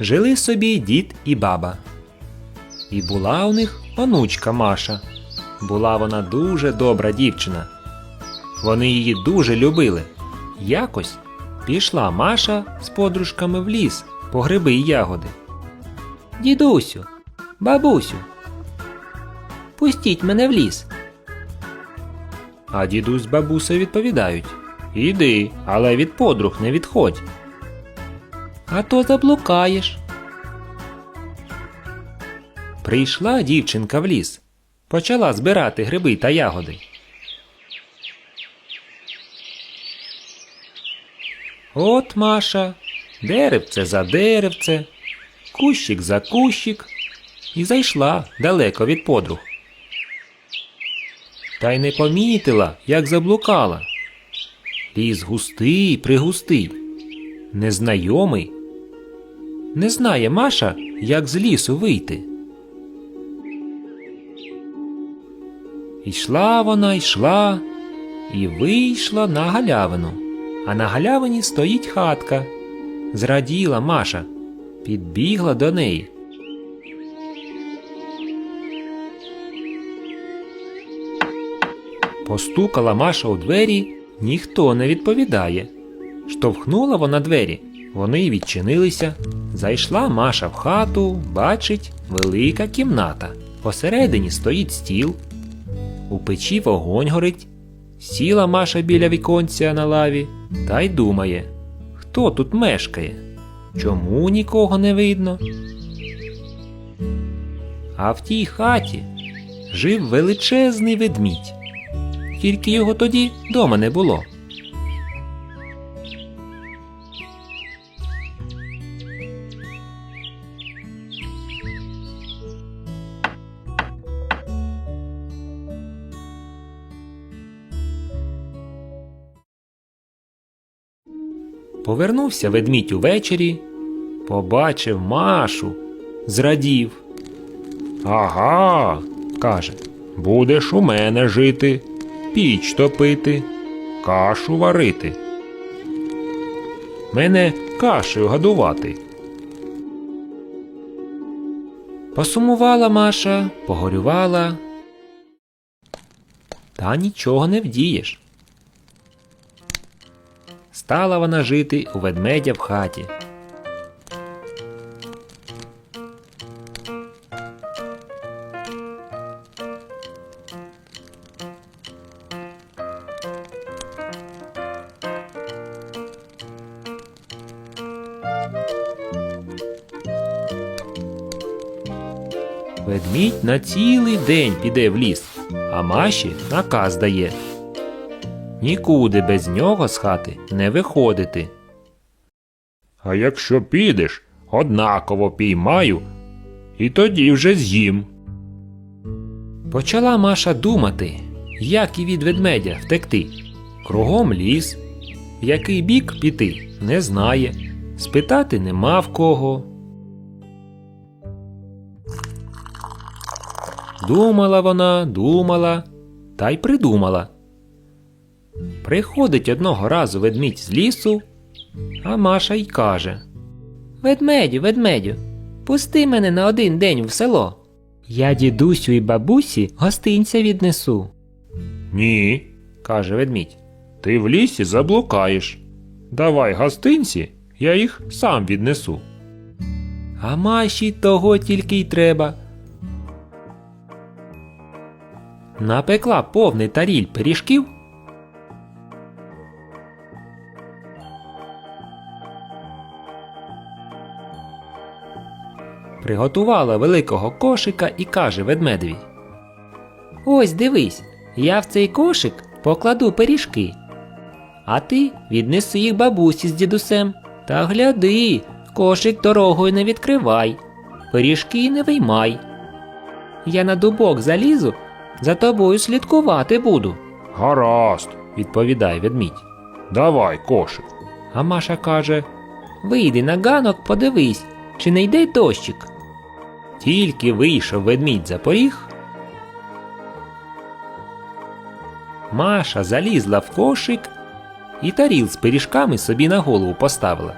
жили собі дід і баба. І була у них онучка Маша. Була вона дуже добра дівчина. Вони її дуже любили. Якось пішла Маша з подружками в ліс по гриби й ягоди. Дідусю, бабусю, пустіть мене в ліс. А дідусь з відповідають Іди, але від подруг не відходь. А то заблукаєш. Прийшла дівчинка в ліс, почала збирати гриби та ягоди. От Маша, деревце за деревце, кущик за кущик, і зайшла далеко від подруг. Та й не помітила, як заблукала. Ліс густий, пригустий, незнайомий. Не знає Маша, як з лісу вийти. Йшла вона, йшла і вийшла на галявину. А на галявині стоїть хатка. Зраділа Маша, підбігла до неї. Постукала Маша у двері, ніхто не відповідає. Штовхнула вона двері, вони відчинилися. Зайшла Маша в хату, бачить велика кімната. Посередині стоїть стіл. У печі вогонь горить. Сіла Маша біля віконця на лаві та й думає, хто тут мешкає? Чому нікого не видно? А в тій хаті жив величезний ведмідь. Тільки його тоді дома не було. Повернувся ведмідь увечері, побачив Машу, зрадів. Ага, каже, будеш у мене жити, піч топити, кашу варити. Мене кашею годувати. Посумувала Маша, погорювала. Та нічого не вдієш. Стала вона жити у ведмедя в хаті. Ведмідь на цілий день піде в ліс, а Маші наказ дає. Нікуди без нього з хати не виходити. А якщо підеш, однаково піймаю, і тоді вже з'їм. Почала Маша думати, як і від ведмедя втекти. Кругом ліс, в який бік піти, не знає, спитати нема в кого. Думала вона, думала, та й придумала. Приходить одного разу ведмідь з лісу, а Маша й каже Ведмедю, ведмедю, пусти мене на один день в село. Я дідусю і бабусі гостинця віднесу. Ні, каже ведмідь. Ти в лісі заблукаєш. Давай гостинці, я їх сам віднесу. А Маші того тільки й треба. Напекла повний таріль пиріжків. Приготувала великого кошика і каже ведмедеві. Ось дивись, я в цей кошик покладу пиріжки. А ти віднеси їх бабусі з дідусем. Та гляди, кошик дорогою не відкривай, пиріжки не виймай. Я на дубок залізу, за тобою слідкувати буду. Гаразд, відповідає ведмідь. Давай кошик. А Маша каже: Вийди на ганок, подивись, чи не йде дощик. Тільки вийшов ведмідь за поріг. Маша залізла в кошик і таріл з пиріжками собі на голову поставила.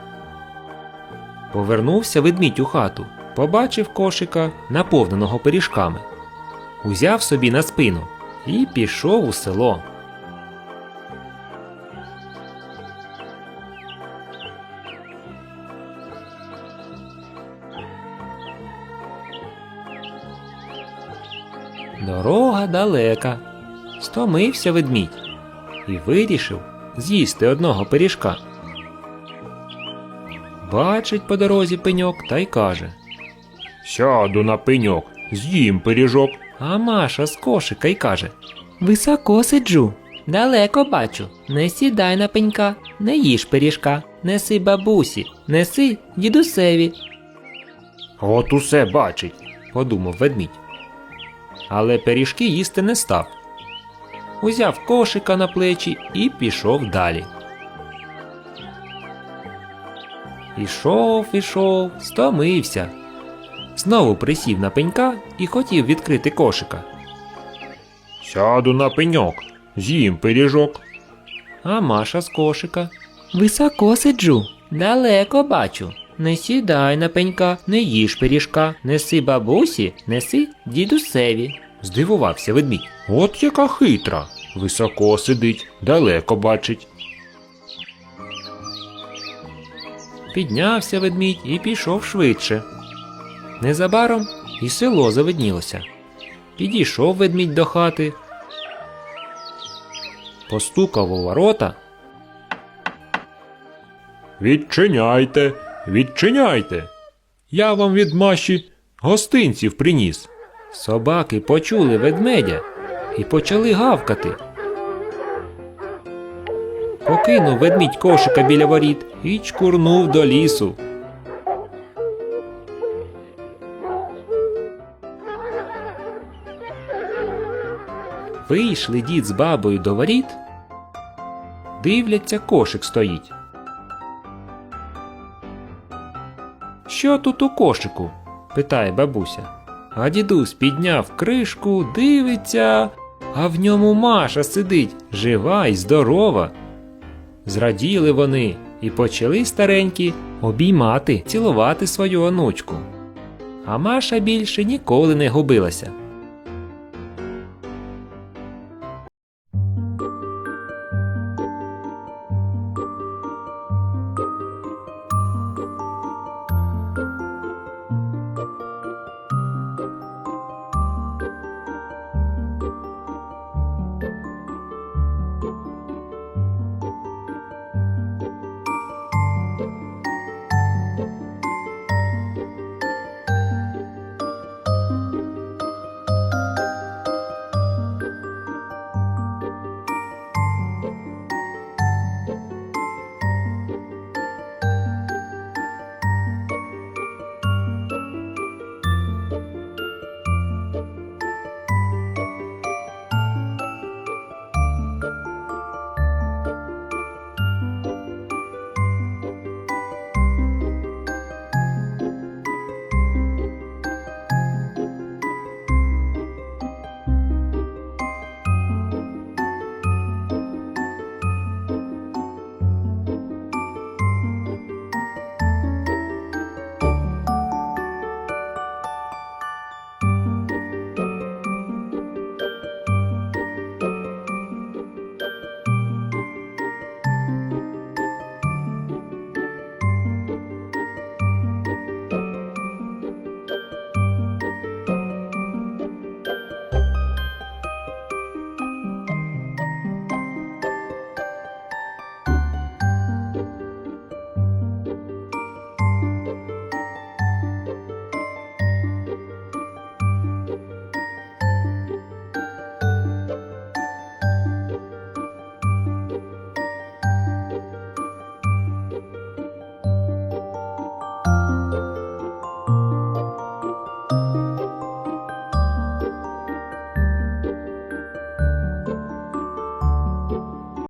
Повернувся ведмідь у хату, побачив кошика, наповненого пиріжками. Узяв собі на спину і пішов у село. Далека. Стомився ведмідь і вирішив з'їсти одного пиріжка. Бачить по дорозі пеньок та й каже. Сяду на пеньок, з'їм пиріжок. А Маша з кошика й каже: Високо сиджу, далеко бачу. Не сідай на пенька, не їж пиріжка, неси бабусі, неси дідусеві. От усе бачить. подумав ведмідь. Але пиріжки їсти не став. Узяв кошика на плечі і пішов далі. Ішов, ішов, стомився. Знову присів на пенька і хотів відкрити кошика. Сяду на пеньок, з'їм пиріжок. А Маша з кошика. Високо сиджу, далеко бачу. Не сідай на пенька, не їж пиріжка, неси бабусі, неси дідусеві. Здивувався ведмідь. От яка хитра. Високо сидить, далеко бачить. Піднявся ведмідь і пішов швидше. Незабаром і село завиднілося. Підійшов ведмідь до хати, постукав у ворота, Відчиняйте, відчиняйте. Я вам від Маші гостинців приніс. собаки почули ведмедя і почали гавкати. Покинув ведмідь кошика біля воріт і чкурнув до лісу. Вийшли дід з бабою до воріт. Дивляться, кошик стоїть. Що тут у кошику? питає бабуся. А дідусь підняв кришку, дивиться, а в ньому Маша сидить, жива і здорова. Зраділи вони і почали старенькі обіймати, цілувати свою онучку. А Маша більше ніколи не губилася.